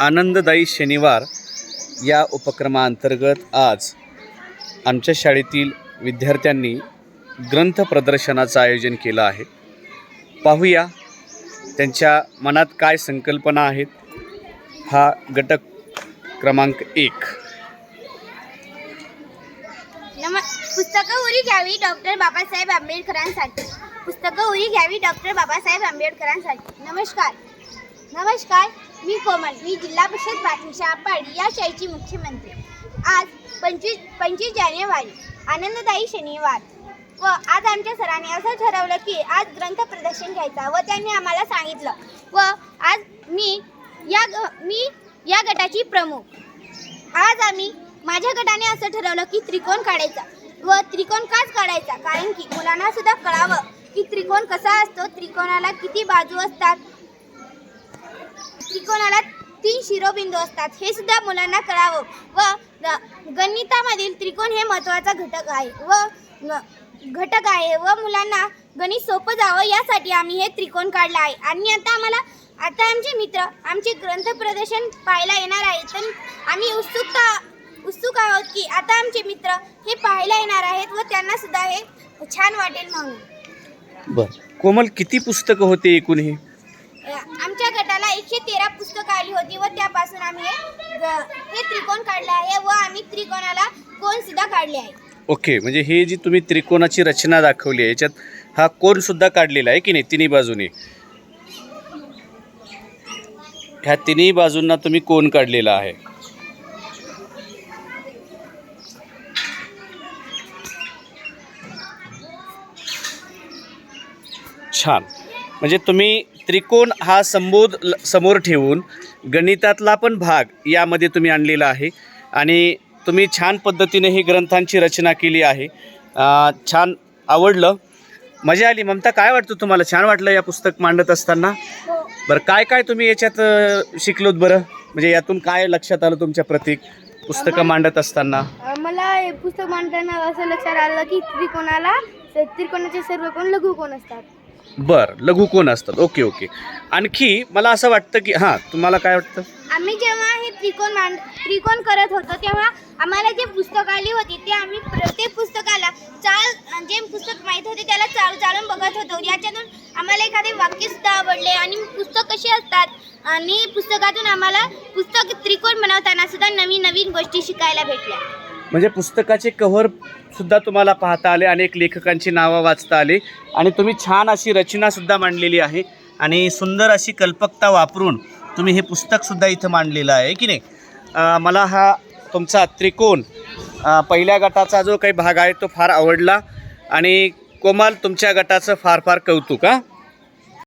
आनंददायी शनिवार या उपक्रमाअंतर्गत आज आमच्या शाळेतील विद्यार्थ्यांनी ग्रंथ प्रदर्शनाचं आयोजन केलं आहे. पाहूया त्यांच्या मनात काय संकल्पना आहेत. हा घटक क्रमांक एक. नम पुस्तकं उरी घ्यावी डॉक्टर बाबासाहेब आंबेडकरांसाठी. पुस्तकं उरी घ्यावी डॉक्टर बाबासाहेब आंबेडकरांसाठी. नमस्कार. नमस्कार. मी कोमल मी जिल्हा परिषद प्राथमिक आपाडी या शाळेची मुख्यमंत्री. आज पंचवीस पंचवीस जानेवारी आनंददायी शनिवार. व आज आमच्या सरांनी असं ठरवलं की आज ग्रंथ प्रदर्शन घ्यायचा व त्यांनी आम्हाला सांगितलं. व आज मी या ग मी या गटाची प्रमुख. आज आम्ही माझ्या गटाने असं ठरवलं की त्रिकोण काढायचा व त्रिकोण काच काढायचा. कारण की मुलांना सुद्धा कळावं की त्रिकोण कसा असतो त्रिकोणाला किती बाजू असतात त्रिकोणाला तीन शिरोबिंदू असतात. हे सुद्धा मुलांना कळावं. व गणितामधील त्रिकोण हे महत्त्वाचा घटक आहे. व घटक आहे. व मुलांना गणित सोपं जावं यासाठी आम्ही हे त्रिकोण काढलं आहे. आणि आता आम्हाला आता आमचे मित्र आमचे ग्रंथ प्रदर्शन पाहायला येणार आहे तर आम्ही उत्सुकता उत्सुक आहोत की आता आमचे मित्र हे पाहायला येणार आहेत व त्यांना सुद्धा हे छान वाटेल म्हणून. बरं. कोमल किती पुस्तकं होते एकूण हे? अ, आमच्या गटाला एकशे तेरा पुस्तकं आली होती व त्यापासून आम्ही हे त्रिकोण काढलं आहे व आम्ही त्रिकोणाला कोण सुद्धा काढले आहे. ओके म्हणजे हे जी तुम्ही त्रिकोणाची रचना दाखवली आहे याच्यात हा कोण सुद्धा काढलेला आहे की नाही तिन्ही बाजूने? ह्या तिन्ही बाजूंना तुम्ही कोण काढलेला आहे? छान. म्हणजे तुम्ही त्रिकोण हा संबोध समोर ठेवून गणितातला पण भाग यामध्ये तुम्ही आणलेला आहे. आणि तुम्ही छान पद्धतीने ही ग्रंथांची रचना केली आहे. छान आवडलं. मजा आली. ममता काय वाटतं तुम्हाला? छान वाटलं या पुस्तक मांडत असताना? बरं काय काय तुम्ही याच्यात शिकलोत बरं? म्हणजे यातून काय लक्षात आलं तुमच्या प्रतीक पुस्तकं मांडत असताना? मला पुस्तक मांडताना असं लक्षात आलं की त्रिकोणाला त्रिकोणाचे सर्व कोण लघु कोण असतात? बरं लघु कोण असतात? Okay okay. आणखी मला असं वाटतं की हां तुम्हाला काय वाटतं? आम्ही जेव्हा हे त्रिकोण मांड त्रिकोण करत होतो तेव्हा आम्हाला जे पुस्तक आली होती ते आम्ही प्रत्येक पुस्तकाला चाल जे पुस्तक माहीत होते त्याला चाल चालून बघत होतो. याच्यातून आम्हाला एखादे वाक्य सुद्धा आवडले आणि पुस्तक कसे असतात आणि पुस्तकातून आम्हाला पुस्तक त्रिकोण बनवताना सुद्धा नवीन नवीन गोष्टी शिकायला भेटल्या. म्हणजे पुस्तकाचे कव्हर सुद्धा तुम्हाला पाहता आले अनेक लेखकांची नावं वाचता आली. आणि तुम्ही छान अशी रचनासुद्धा मांडलेली आहे. आणि सुंदर अशी कल्पकता वापरून तुम्ही हे पुस्तकसुद्धा इथं मांडलेलं आहे की नाही? मला हा तुमचा त्रिकोण पहिल्या गटाचा जो काही भाग आहे तो फार आवडला. आणि कोमाल तुमच्या गटाचं फार फार कौतुक हां.